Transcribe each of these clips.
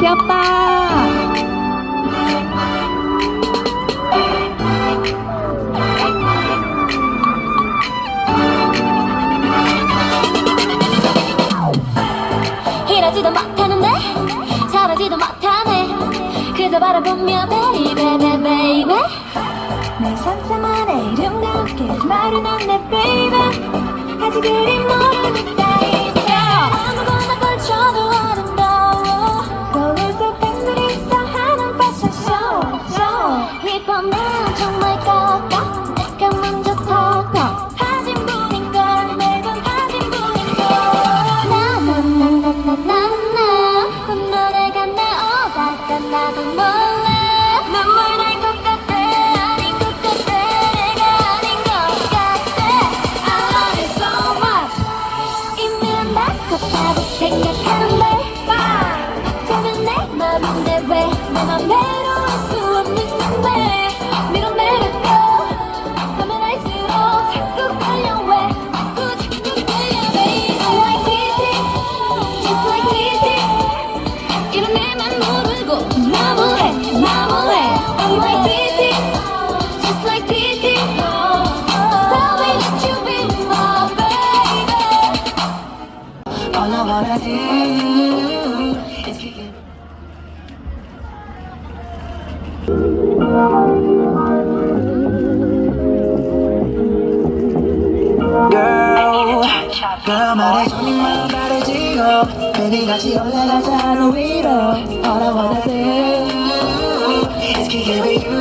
귀엽다. 일하지도 못하는데 잘하지도 못하네. 그저 바라보며 베이베 베 베이베 내 상상만의 이름답게 말은 안돼 베이베 아직 그리 모르는 이번 난 정말 분인 걸 생각하는데 저는 내 맘인데 왜내 맘대로 All I wanna do is kick it. Girl, 네 마음 바래지고 괜히 같이 올라가자 너 위로 All I wanna do is kick it with you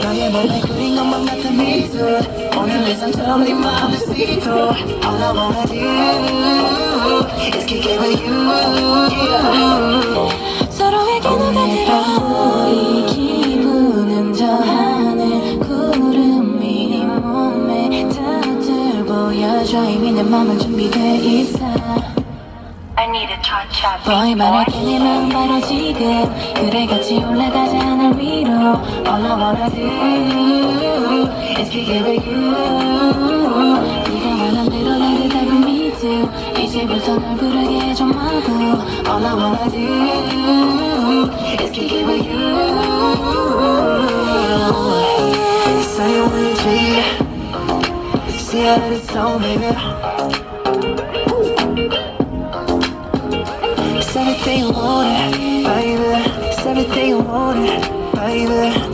너의 몸에 그린 것만 같은 미소 내 상처럼 네 마음을 스위트 All I wanna do is kick it with you. 서로에게 녹아들어 우리 기분은 저 하늘 구름이 네 몸에 닿을 보여줘. 이미 내 맘은 준비돼 있어. 말할게 내 마음 바로 지금 그래 같이 올라가자. 하늘 위로 All I wanna do is kick 제부터 널 부르게 해줘 마구 All I wanna do is kick it with you. Say you want to See how it's so, baby. It's everything you want, baby. It's everything you want, baby.